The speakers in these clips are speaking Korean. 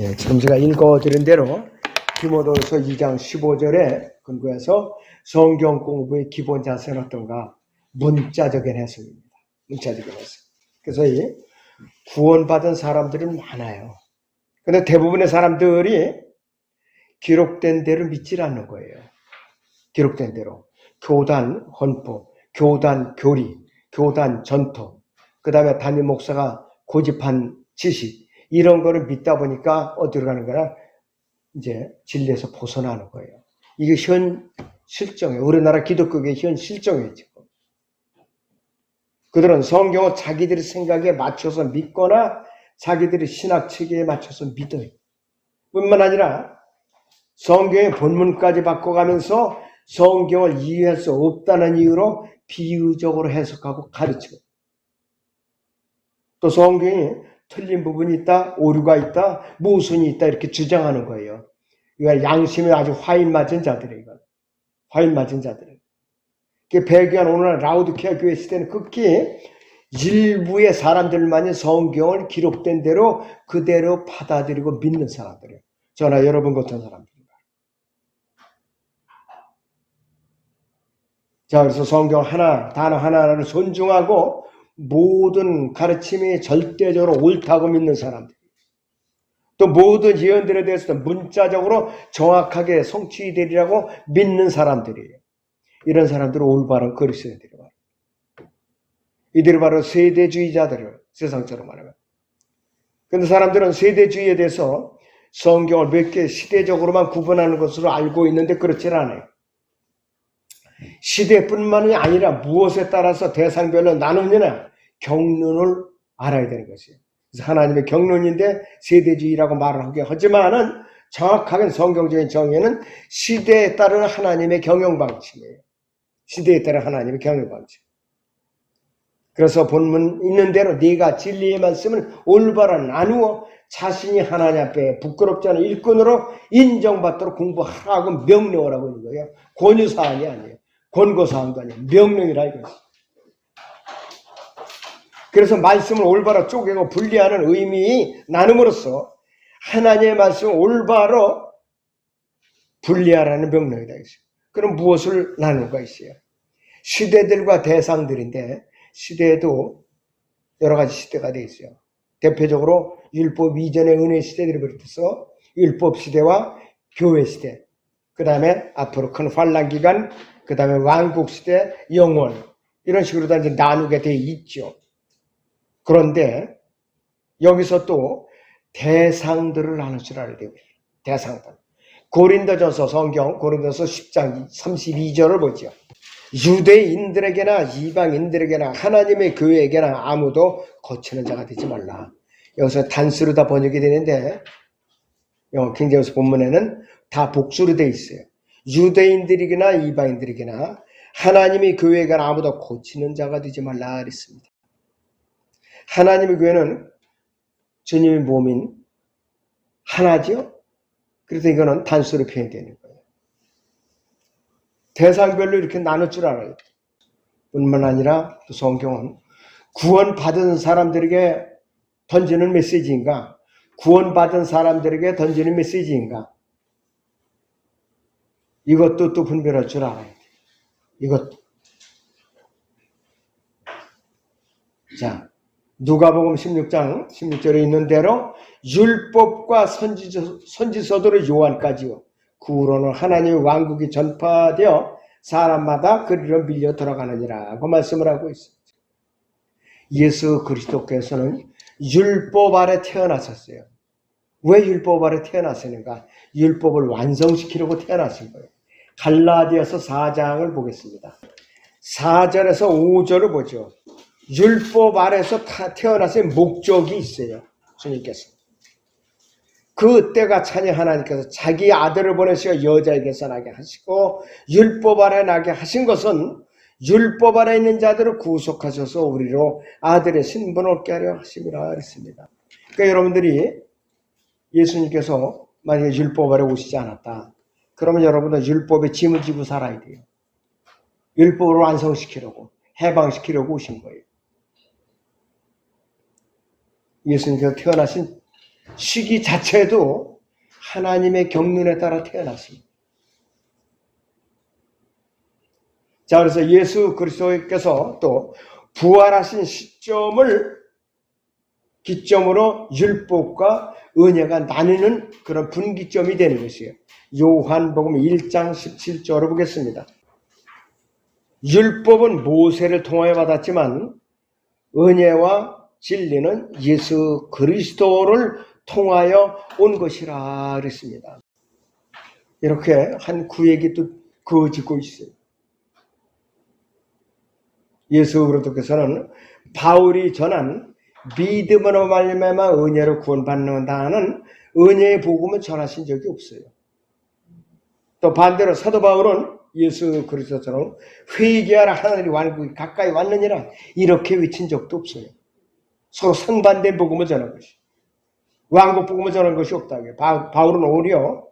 예, 지금 제가 읽어드린 대로 디모데후서 2장 15절에 근거해서 성경 공부의 기본 자세는 어떤가? 문자적인 해석입니다. 문자적인 해석. 그래서 이 구원받은 사람들은 많아요. 근데 대부분의 사람들이 기록된 대로 믿질 않는 거예요. 기록된 대로. 교단 헌법, 교단 교리, 교단 전통, 그 다음에 담임 목사가 고집한 지식, 이런 거를 믿다 보니까 어디로 가는 거나 이제 진리에서 벗어나는 거예요. 이게 현 실정이에요. 우리나라 기독교의 현 실정이에요, 지금. 그들은 성경을 자기들의 생각에 맞춰서 믿거나 자기들의 신학 체계에 맞춰서 믿어요. 뿐만 아니라 성경의 본문까지 바꿔가면서 성경을 이해할 수 없다는 이유로 비유적으로 해석하고 가르쳐요. 또 성경이 틀린 부분이 있다, 오류가 있다, 모순이 있다 이렇게 주장하는 거예요. 이거 양심에 아주 화인 맞은 자들이에요. 이건. 화인 맞은 자들이에요. 그 배교한 오늘 라우드케아 교회 시대는 극히 일부의 사람들만이 성경을 기록된 대로 그대로 받아들이고 믿는 사람들이에요. 저나 여러분 같은 사람들입니다. 자, 그래서 성경 하나, 단어 하나하나를 존중하고 모든 가르침이 절대적으로 옳다고 믿는 사람들. 또 모든 예언들에 대해서도 문자적으로 정확하게 성취되리라고 믿는 사람들이에요. 이런 사람들은 올바른 그리스도인들이 바로. 이들이 바로 세대주의자들을 세상처럼 말하면. 근데 사람들은 세대주의에 대해서 성경을 몇 개 시대적으로만 구분하는 것으로 알고 있는데 그렇지 않아요. 시대뿐만이 아니라 무엇에 따라서 대상별로 나누느냐 경륜을 알아야 되는 것이에요. 그래서 하나님의 경륜인데 세대주의라고 말을 하게 하지만은 정확하게 성경적인 정의는 시대에 따른 하나님의 경영 방침이에요. 시대에 따른 하나님의 경영 방침. 그래서 본문 있는 대로 네가 진리의 말씀을 올바로 나누어 자신이 하나님 앞에 부끄럽지 않은 일꾼으로 인정받도록 공부하라고 명령을 하고 있는 거예요. 권유사항이 아니에요. 권고사항도 아니에요. 명령이라 이거죠. 그래서 말씀을 올바로 쪼개고 분리하는 의미 나눔으로써 하나님의 말씀을 올바로 분리하라는 명령이다. 그럼 무엇을 나눌까 있어요? 시대들과 대상들인데 시대에도 여러 가지 시대가 돼 있어요. 대표적으로 율법 이전의 은혜 시대들이 비롯해서 율법 시대와 교회 시대, 그 다음에 앞으로 큰 환란 기간, 그 다음에 왕국 시대, 영원 이런 식으로 다 이제 나누게 돼 있죠. 그런데 여기서 또 대상들을 나눌 줄 알아야 돼요. 대상들. 고린도전서 성경 고린도서 10장 32절을 보죠. 유대인들에게나 이방인들에게나 하나님의 교회에게나 아무도 거치는 자가 되지 말라. 여기서 단수로 다 번역이 되는데 영어 킹제임스 본문에는 다 복수로 돼 있어요. 유대인들에게나 이방인들에게나 하나님의 교회가 아무도 고치는 자가 되지 말라 그랬습니다. 하나님의 교회는 주님의 몸인 하나죠. 그래서 이거는 단수로 표현되는 거예요. 대상별로 이렇게 나눌 줄 알아요. 뿐만 아니라 또 성경은 구원받은 사람들에게 던지는 메시지인가? 구원받은 사람들에게 던지는 메시지인가? 이것도 또 분별할 줄 알아야 돼. 이것도. 자, 누가복음 16장 16절에 있는 대로 율법과 선지서, 선지서들의 요한까지요. 그 후로는 하나님의 왕국이 전파되어 사람마다 그리로 밀려 들어가느니라. 그 말씀을 하고 있습니다. 예수 그리스도께서는 율법 아래 태어나셨어요. 왜 율법 아래 태어났는가? 율법을 완성시키려고 태어나신 거예요. 갈라디아서 4장을 보겠습니다. 4절에서 5절을 보죠. 율법 아래서 태어나신 목적이 있어요. 주님께서. 그 때가 차니 하나님께서 자기 아들을 보내시어 여자에게서 나게 하시고 율법 아래 나게 하신 것은 율법 아래 있는 자들을 구속하셔서 우리로 아들의 신분을 얻게 하려 하심이라 그랬습니다. 그러니까 여러분들이 예수님께서 만약에 율법 아래 오시지 않았다. 그러면 여러분은 율법의 짐을 지고 살아야 돼요. 율법을 완성시키려고 해방시키려고 오신 거예요. 예수님께서 태어나신 시기 자체도 하나님의 경륜에 따라 태어났습니다. 자, 그래서 예수 그리스도께서 또 부활하신 시점을 기점으로 율법과 은혜가 나누는 그런 분기점이 되는 것이에요. 요한복음 1장 17절을 보겠습니다. 율법은 모세를 통하여 받았지만 은혜와 진리는 예수 그리스도를 통하여 온 것이라 그랬습니다. 이렇게 한 구획이 또 그어지고 있어요. 예수 그리스도께서는 바울이 전한 믿음으로 말미암아 은혜로 구원받는다는 은혜의 복음을 전하신 적이 없어요. 또 반대로 사도 바울은 예수 그리스도처럼 회개하라 하나님이 완국이 가까이 왔느니라 이렇게 외친 적도 없어요. 서로 상반된 복음을 전한 것이. 왕국 복음을 전한 것이 없다고 바, 바울은 오히려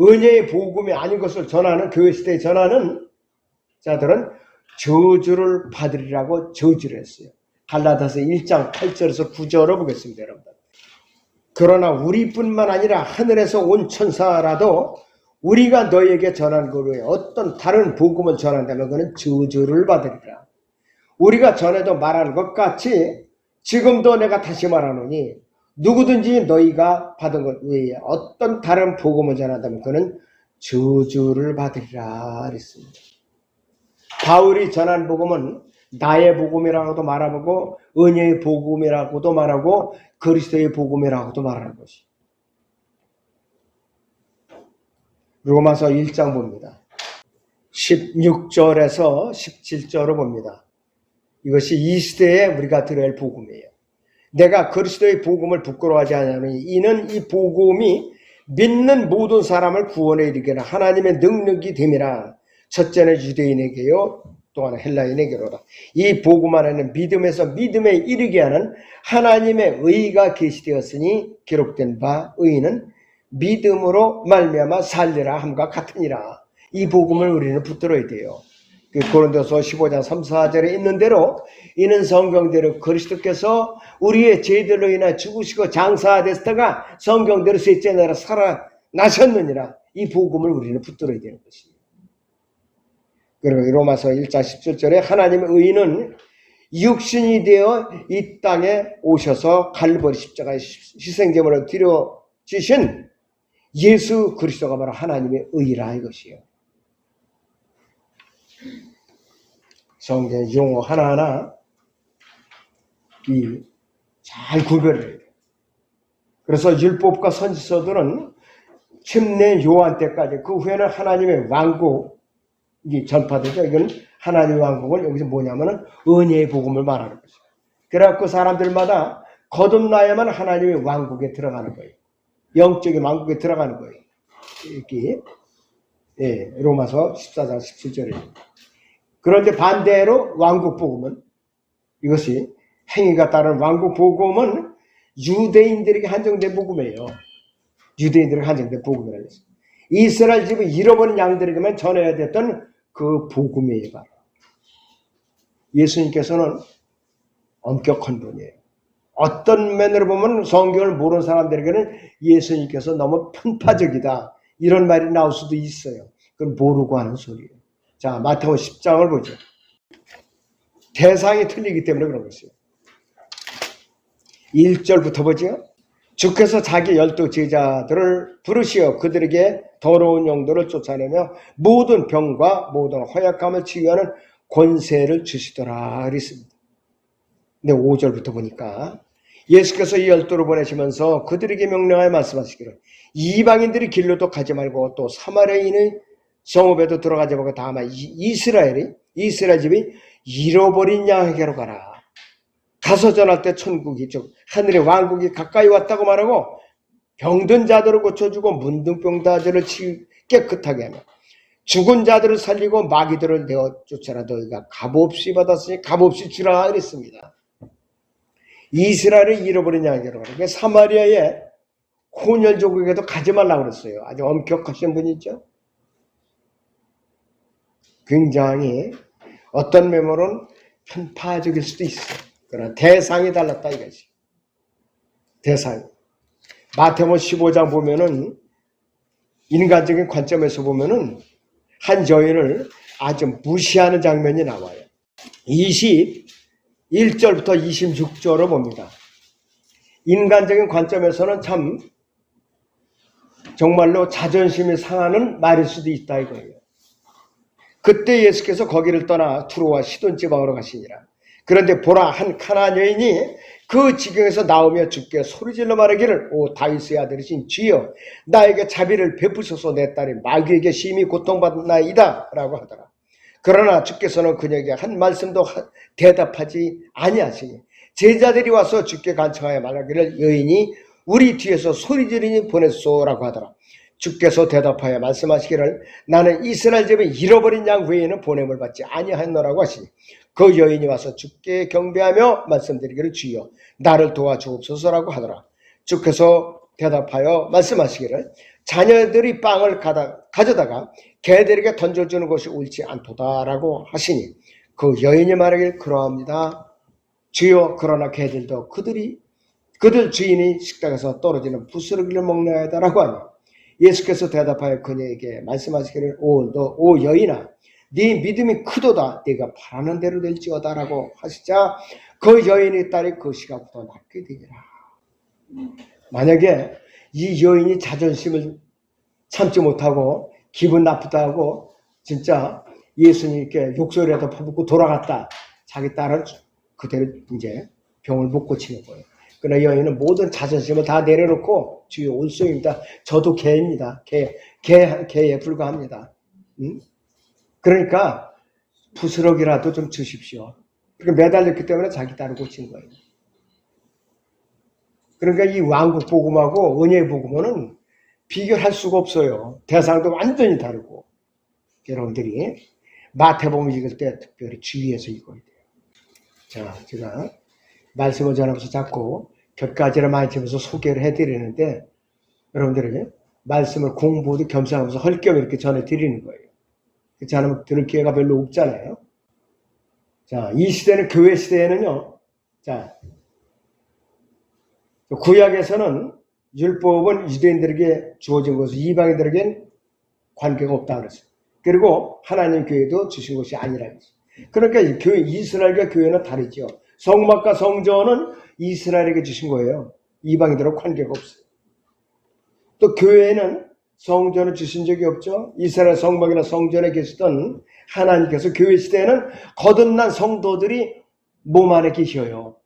은혜의 복음이 아닌 것을 전하는 교회 시대에 전하는 자들은 저주를 받으리라고 저주를 했어요. 갈라다서 1장 8절에서 9절을 보겠습니다, 여러분. 그러나 우리뿐만 아니라 하늘에서 온 천사라도 우리가 너에게 전한 것 외에 어떤 다른 복음을 전한다면 그는 저주를 받으리라. 우리가 전에도 말하는 것 같이 지금도 내가 다시 말하노니 누구든지 너희가 받은 것 외에 어떤 다른 복음을 전한다면 그는 저주를 받으리라 그랬습니다. 바울이 전한 복음은 나의 복음이라고도 말하고 은혜의 복음이라고도 말하고 그리스도의 복음이라고도 말하는 것이. 로마서 1장 봅니다. 16절에서 17절을 봅니다. 이것이 이 시대에 우리가 들어야 할 복음이에요. 내가 그리스도의 복음을 부끄러워하지 않으니 이는 이 복음이 믿는 모든 사람을 구원에 이르게라 하나님의 능력이 됨이라 첫째는 유대인에게요 또 하나 헬라인에게로다. 이 복음 안에는 믿음에서 믿음에 이르게 하는 하나님의 의가 계시되었으니 기록된 바 의는 믿음으로 말미암아 살리라 함과 같으니라. 이 복음을 우리는 붙들어야 돼요. 그 고린도서 15장 3, 4절에 있는 대로 이는 성경대로 그리스도께서 우리의 죄들로 인하 죽으시고 장사되었다가 성경대로 셋째 날에 살아나셨느니라. 이 복음을 우리는 붙들어야 되는 것입니다. 그리고 로마서 1장 17절에 하나님의 의인은 육신이 되어 이 땅에 오셔서 갈보리 십자가의 희생제물을 드려 주신 예수 그리스도가 바로 하나님의 의라 이것이요. 성경 용어 하나하나 이 잘 구별해야 돼요. 그래서 율법과 선지서들은 침례 요한 때까지 그 후에는 하나님의 왕국이 전파되죠. 이건 하나님의 왕국을 여기서 뭐냐면은 은혜의 복음을 말하는 거죠. 그래갖고 사람들마다 거듭나야만 하나님의 왕국에 들어가는 거예요. 영적인 왕국에 들어가는 거예요. 이렇게 예, 로마서 14장 17절에 그런데 반대로 왕국 복음은 이것이 행위가 따른 왕국 복음은 유대인들에게 한정된 복음이에요. 유대인들에게 한정된 복음이라고 했어요. 이스라엘 집을 잃어버린 양들에게만 전해야 됐던 그 복음이에요. 바로. 예수님께서는 엄격한 분이에요. 어떤 면으로 보면 성경을 모르는 사람들에게는 예수님께서 너무 편파적이다. 이런 말이 나올 수도 있어요. 그건 모르고 하는 소리예요. 자, 마태오 10장을 보죠. 대상이 틀리기 때문에 그런 것이에요. 1절부터 보죠. 주께서 자기 열두 제자들을 부르시어 그들에게 더러운 영도를 쫓아내며 모든 병과 모든 허약함을 치유하는 권세를 주시더라 그랬습니다. 근데 5절부터 보니까 예수께서 이 열두를 보내시면서 그들에게 명령하여 말씀하시기를 이방인들이 길로도 가지 말고 또 사마리아인의 성읍에도 들어가지 말고 다만 이스라엘이 이스라엘 집이 잃어버린 양에게로 가라. 가서 전할 때 천국이 즉 하늘의 왕국이 가까이 왔다고 말하고 병든 자들을 고쳐주고 문둥병 자들을 깨끗하게 하며 죽은 자들을 살리고 마귀들을 내어 쫓아라 너희가 값없이 받았으니 값없이 주라 그랬습니다. 이스라엘을 잃어버린 가라. 그러니까 사마리아의 혼혈족에게도 가지 말라고 그랬어요. 아주 엄격하신 분이죠. 굉장히 어떤 메모는 편파적일 수도 있어요. 그러나 대상이 달랐다 이거지. 대상. 마태복음 15장 보면은 인간적인 관점에서 보면은 한 여인을 아주 무시하는 장면이 나와요. 21절부터 26절을 봅니다. 인간적인 관점에서는 참 정말로 자존심이 상하는 말일 수도 있다 이거예요. 그때 예수께서 거기를 떠나 두로와 시돈 지방으로 가시니라. 그런데 보라 한 가나안 여인이 그 지경에서 나오며 주께 소리질러 말하기를 오 다윗의 아들이신 주여 나에게 자비를 베푸소서 내 딸이 마귀에게 심히 고통받나이다 라고 하더라. 그러나 주께서는 그녀에게 한 말씀도 하- 대답하지 아니하시니 제자들이 와서 주께 간청하여 말하기를 여인이 우리 뒤에서 소리 지르니 보냈소라고 하더라. 주께서 대답하여 말씀하시기를 나는 이스라엘 집에 잃어버린 양 외에는 보냄을 받지 아니하노라고 하시니 그 여인이 와서 주께 경배하며 말씀드리기를 주여 나를 도와주옵소서라고 하더라. 주께서 대답하여 말씀하시기를 자녀들이 빵을 가다, 가져다가 개들에게 던져주는 것이 옳지 않도다라고 하시니 그 여인이 말하길 그러합니다. 주여 그러나 개들도 그들이 그들 주인이 식탁에서 떨어지는 부스러기를 먹나이다라고 하니 예수께서 대답하여 그녀에게 말씀하시기를 오너오 여인아 네 믿음이 크도다 네가 바라는 대로 될지어다라고 하시자 그 여인의 딸이 그 시각부터 낫게 되리라 만약에 이 여인이 자존심을 참지 못하고 기분 나쁘다고 진짜 예수님께 욕설이라도 퍼붓고 돌아갔다 자기 딸은 그대로 이제 병을 못 고치는 거예요 그러나 여인은 모든 자존심을 다 내려놓고 주여 올소입니다. 저도 개입니다. 개, 개, 개에 불과합니다. 응? 그러니까 부스러기라도 좀 주십시오. 그러니까 매달렸기 때문에 자기 딸을 고친 거예요. 그러니까 이 왕국 복음하고 은혜의 복음은 비교할 수가 없어요. 대상도 완전히 다르고 여러분들이 마태복음 읽을 때 특별히 주의해서 읽어야 돼요. 자, 제가 말씀을 전하면서 자꾸 몇 가지를 많이 집어서 소개를 해드리는데 여러분들이 말씀을 공부도 겸사하면서 헐겸 이렇게 전해드리는 거예요. 그렇지 않으면 들을 기회가 별로 없잖아요. 자, 이 시대는 교회 시대에는요. 자, 구약에서는 율법은 유대인들에게 주어진 것을 이방인들에겐 관계가 없다 그랬어요. 그리고 하나님 교회도 주신 것이 아니라 그랬어요. 그러니까 이 교회 이스라엘과 교회는 다르죠. 성막과 성전은 이스라엘에게 주신 거예요. 이방인들하고 관계가 없어요. 또 교회에는 성전을 주신 적이 없죠. 이스라엘 성막이나 성전에 계시던 하나님께서 교회 시대에는 거듭난 성도들이 몸 안에 계셔요.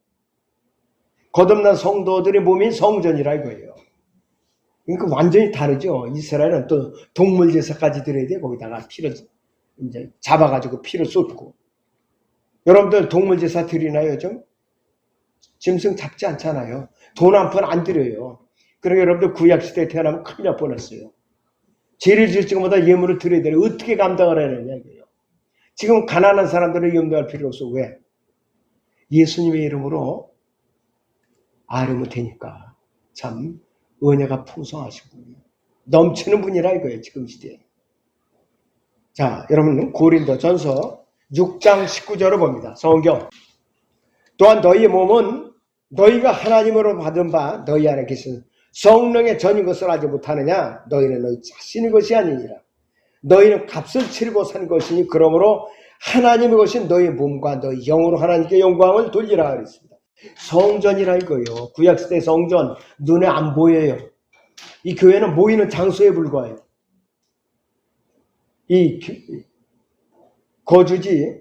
거듭난 성도들의 몸이 성전이라 이거예요. 그러니까 완전히 다르죠. 이스라엘은 또 동물 제사까지 드려야 돼. 거기다가 피를 이제 잡아가지고 피를 쏟고. 여러분들 동물 제사 드리나요, 요즘? 짐승 잡지 않잖아요. 돈 한 푼 안 드려요. 그러니까 여러분들 구약시대에 태어나면 큰일 날 뻔했어요. 죄를 지을 적마다 예물을 드려야 되는 어떻게 감당을 해내냐, 이거예요. 지금 가난한 사람들을 염려할 필요 없어. 왜? 예수님의 이름으로 아뢰면 되니까. 참, 은혜가 분이에요. 넘치는 분이라 이거예요, 지금 시대에. 자, 여러분, 고린도 전서 6장 19절을 봅니다. 성경. 또한 너희 몸은 너희가 하나님으로 받은 바 너희 안에 계신 성령의 전인 것을 알지 못하느냐? 너희는 너희 자신의 것이 아니니라. 너희는 값을 치르고 산 것이니 그러므로 하나님의 것인 너희 몸과 너희 영으로 하나님께 영광을 돌리라 그랬습니다. 성전이라 이거예요. 구약시대 성전 눈에 안 보여요. 이 교회는 모이는 장소에 불과해요. 이 교- 거주지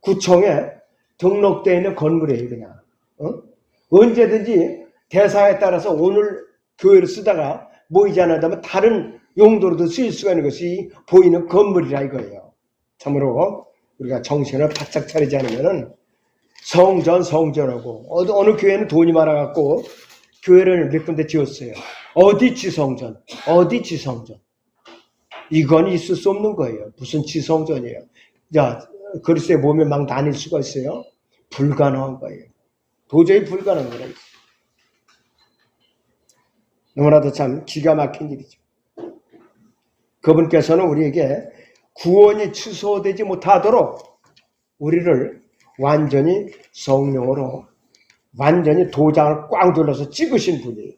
구청에 등록되어 있는 건물이에요, 그냥. 어? 언제든지 대사에 따라서 오늘 교회를 쓰다가 모이지 않는다면 다른 용도로도 쓰일 수가 있는 것이 보이는 건물이라 이거예요. 참으로 우리가 정신을 바짝 차리지 않으면은 성전, 성전하고 어느, 교회는 돈이 많아갖고 교회를 몇 군데 지었어요. 어디 지성전, 어디 지성전. 이건 있을 수 없는 거예요. 무슨 지성전이에요. 자, 그리스도의 몸에 막 나뉠 수가 있어요? 불가능한 거예요. 도저히 불가능한 거예요. 너무나도 참 기가 막힌 일이죠. 그분께서는 우리에게 구원이 취소되지 못하도록 우리를 완전히 성령으로 완전히 도장을 꽝 둘러서 찍으신 분이에요.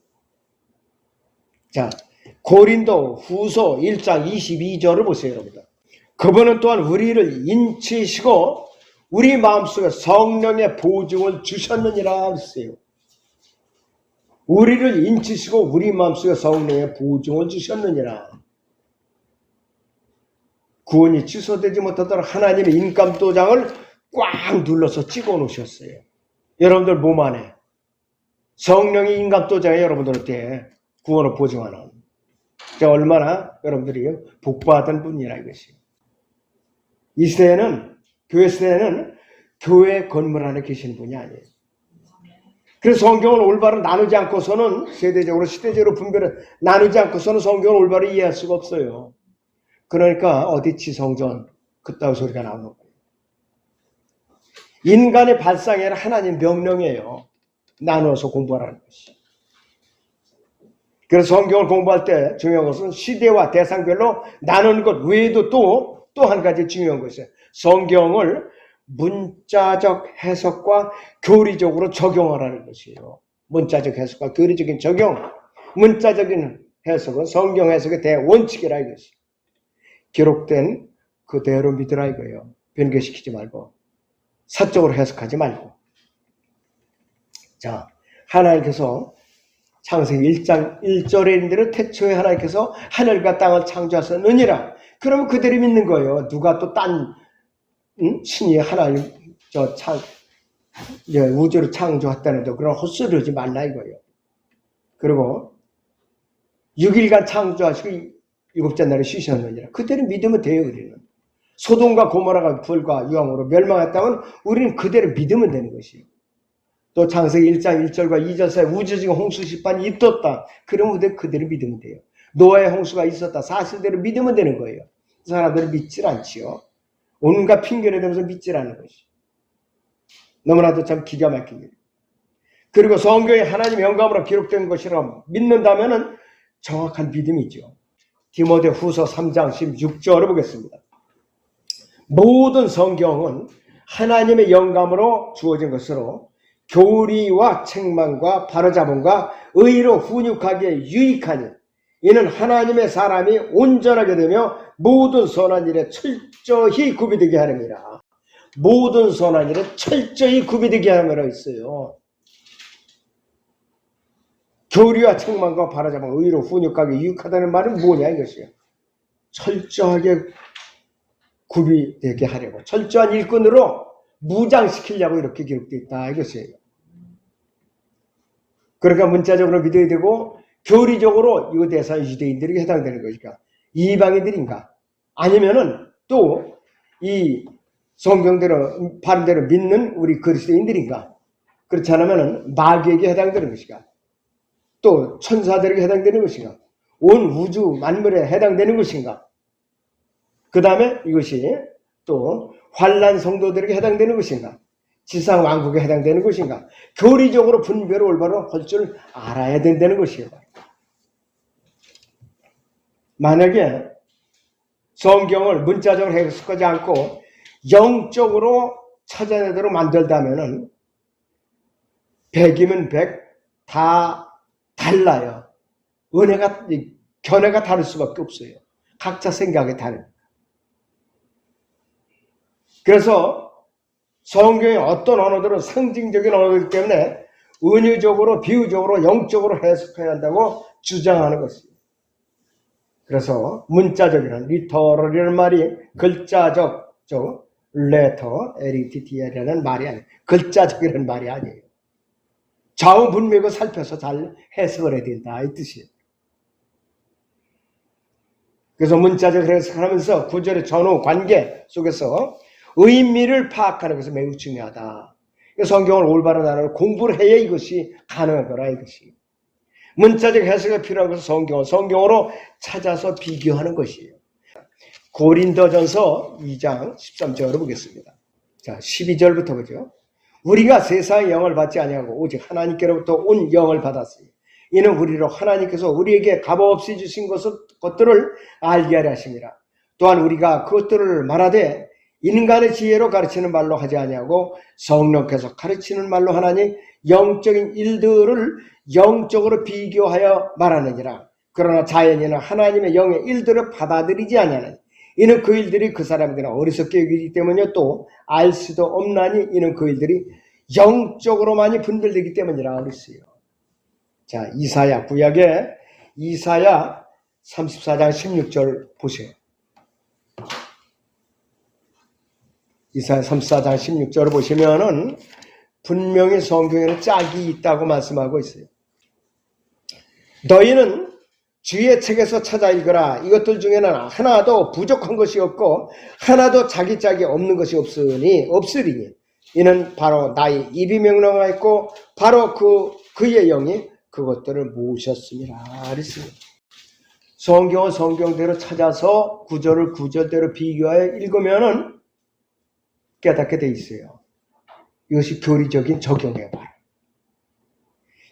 자, 고린도 후서 1장 22절을 보세요, 여러분들. 그분은 또한 우리를 인치시고 우리 마음속에 성령의 보증을 주셨느니라 했어요. 우리를 인치시고 우리 마음속에 성령의 보증을 주셨느니라. 구원이 취소되지 못하도록 하나님의 인감 도장을 꽉 눌러서 찍어 놓으셨어요. 여러분들 몸 안에 성령의 인감도장이 여러분들한테 구원을 보증하는 자, 얼마나 여러분들이 복받은 분이라 이것이. 이 시대에는 교회 시대에는 교회 건물 안에 계시는 분이 아니에요. 그래서 성경을 올바로 나누지 않고서는 세대적으로 시대적으로 분별을 나누지 않고서는 성경을 올바로 이해할 수가 없어요. 그러니까 어디 지성전 그따위 소리가 나오는 거예요. 인간의 아니라 하나님 명령이에요. 나누어서 공부하라는 것이. 그래서 성경을 공부할 때 중요한 것은 시대와 대상별로 나누는 것 외에도 또 또 한 가지 중요한 것이에요. 성경을 문자적 해석과 교리적으로 적용하라는 것이에요. 문자적 해석과 교리적인 적용. 문자적인 해석은 성경 해석의 대원칙이라 이것이. 기록된 그대로 믿으라 이거예요. 변개시키지 말고. 사적으로 해석하지 말고. 자, 하나님께서 창세기 1장 1절에 있는 대로 태초에 하나님께서 하늘과 땅을 창조하셨느니라. 그러면 그대로 믿는 거예요. 누가 또딴 신이 하나님 저 창, 이제 우주를 창조했다는데 그런 헛소리를 하지 말라 이거예요. 그리고 6일간 창조하시고 일곱째 날에 쉬셨느니라. 그대로 믿으면 돼요, 우리는. 소돔과 고모라가 불과 유황으로 멸망했다면 우리는 그대로 믿으면 되는 것이에요. 또 창세기 1장 1절과 2절 사이 우주적인 홍수 심판이 있었다. 그러면 우리 그대로 믿으면 돼요. 노아의 홍수가 있었다. 사실대로 믿으면 되는 거예요. 그 사람들은 믿질 않지요. 온갖 핑계를 대면서 믿질 않는 것이. 너무나도 참 기가 막힌 일. 그리고 성경에 하나님 영감으로 기록된 것이라 믿는다면은 정확한 믿음이죠. 디모데 후서 3장 16절을 보겠습니다. 모든 성경은 하나님의 영감으로 주어진 것으로 교리와 책망과 바로잡음과 의로 훈육하기에 유익하니 이는 하나님의 사람이 온전하게 되며 모든 선한 일에 철저히 구비되게 하느니라. 모든 선한 일에 철저히 구비되게 하느라 있어요. 교리와 책망과 바로잡음 의로 훈육하기 유익하다는 말은 뭐냐 이것이에요. 철저하게 구비되게 하려고. 철저한 일꾼으로 무장시키려고 이렇게 기록되어 있다. 이것이에요. 그러니까 문자적으로 믿어야 되고 교리적으로 이거 대사 유대인들에게 해당되는 것이니까 이방인들인가? 아니면은 또 이 성경대로 바른대로 믿는 우리 그리스도인들인가? 그렇지 않으면은 마귀에게 해당되는 것인가? 또 천사들에게 해당되는 것인가? 온 우주 만물에 해당되는 것인가 그 다음에 이것이 또 환란 성도들에게 해당되는 것인가 지상 왕국에 해당되는 것인가 교리적으로 분별을 올바로 할 줄 알아야 된다는 것이에요. 만약에 성경을 문자적으로 해석하지 않고 영적으로 찾아내도록 만들다면은 백이면 백 다 달라요. 은혜가 견해가 다를 수밖에 없어요. 각자 생각이 다릅니다. 그래서 성경의 어떤 언어들은 상징적인 언어이기 때문에 은유적으로 비유적으로 영적으로 해석해야 한다고 주장하는 것입니다. 그래서 문자적이라는 리터럴이라는 말이 글자적 저 레터 LETT라는 말이 아니에요. 글자적이라는 말이 아니에요. 좌우 문맥을 살펴서 잘 해석을 해야 된다 이 뜻이에요. 그래서 문자적 해석하면서 구절의 전후 관계 속에서 의미를 파악하는 것이 매우 중요하다. 성경을 올바로 나누는 공부를 해야 이것이 가능한 거라 이것이. 문자적 해석이 필요한 것은 성경을 성경으로 찾아서 비교하는 것이에요. 고린도전서 2장 13절을 보겠습니다. 자, 12절부터 보죠. 우리가 세상의 영을 받지 아니하고 오직 하나님께로부터 온 영을 받았으니 이는 우리로 하나님께서 우리에게 값없이 주신 것을, 것들을 알게 하려 하심이라. 또한 우리가 그것들을 말하되 인간의 지혜로 가르치는 말로 하지 아니하고 성령께서 가르치는 말로 하나니 영적인 일들을 영적으로 비교하여 말하느니라. 그러나 자연인은 하나님의 영의 일들을 받아들이지 않냐는 이는 그 일들이 그 사람들은 어리석게 여기기 때문이요 또 알 수도 없나니 이는 그 일들이 영적으로만이 분별되기 때문이라 그랬어요. 자 이사야 구약에 이사야 34장 16절 보세요. 이사야 34장 16절을 보시면은 분명히 성경에는 짝이 있다고 말씀하고 있어요. 너희는 주의 책에서 찾아 읽으라. 이것들 중에는 하나도 부족한 것이 없고 하나도 자기 짝이 없는 것이 없으니 없으리니 이는 바로 나의 입이 명령하였고 바로 그 그의 영이 그것들을 모으셨습니다. 그랬습니다. 성경은 성경대로 찾아서 구절을 구절대로 비교하여 읽으면은 깨닫게 돼 있어요. 이것이 교리적인. 바로.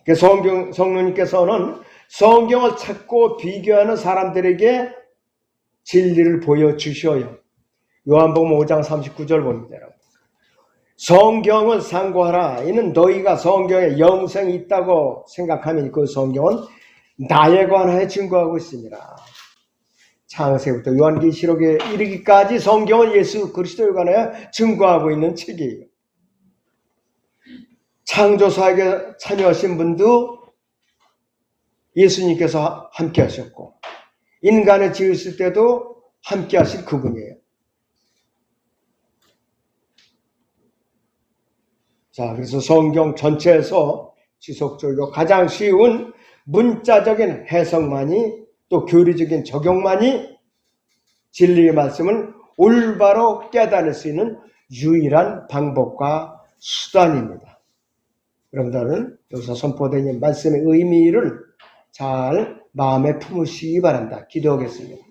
그래서 성경 성령님께서는 성경을 찾고 비교하는 사람들에게 진리를 보여주셔요. 요한복음 5장 39절 봅니다. 여러분. 성경은 상고하라. 이는 너희가 성경에 영생이 있다고 생각하면 그 성경은 나에 관하여 증거하고 있습니다. 창세부터 요한계시록에 이르기까지 성경은 예수 그리스도에 관하여 증거하고 있는 책이에요. 창조사에게 참여하신 분도 예수님께서 함께 하셨고 인간을 지으실 때도 함께 하실 그분이에요. 자, 그래서 성경 전체에서 지속적이고 가장 쉬운 문자적인 해석만이 또 교리적인 적용만이 진리의 말씀을 올바로 깨달을 수 있는 유일한 방법과 수단입니다. 여러분들은 여기서 선포된 이 말씀의 의미를 잘 마음에 품으시기 바란다. 기도하겠습니다.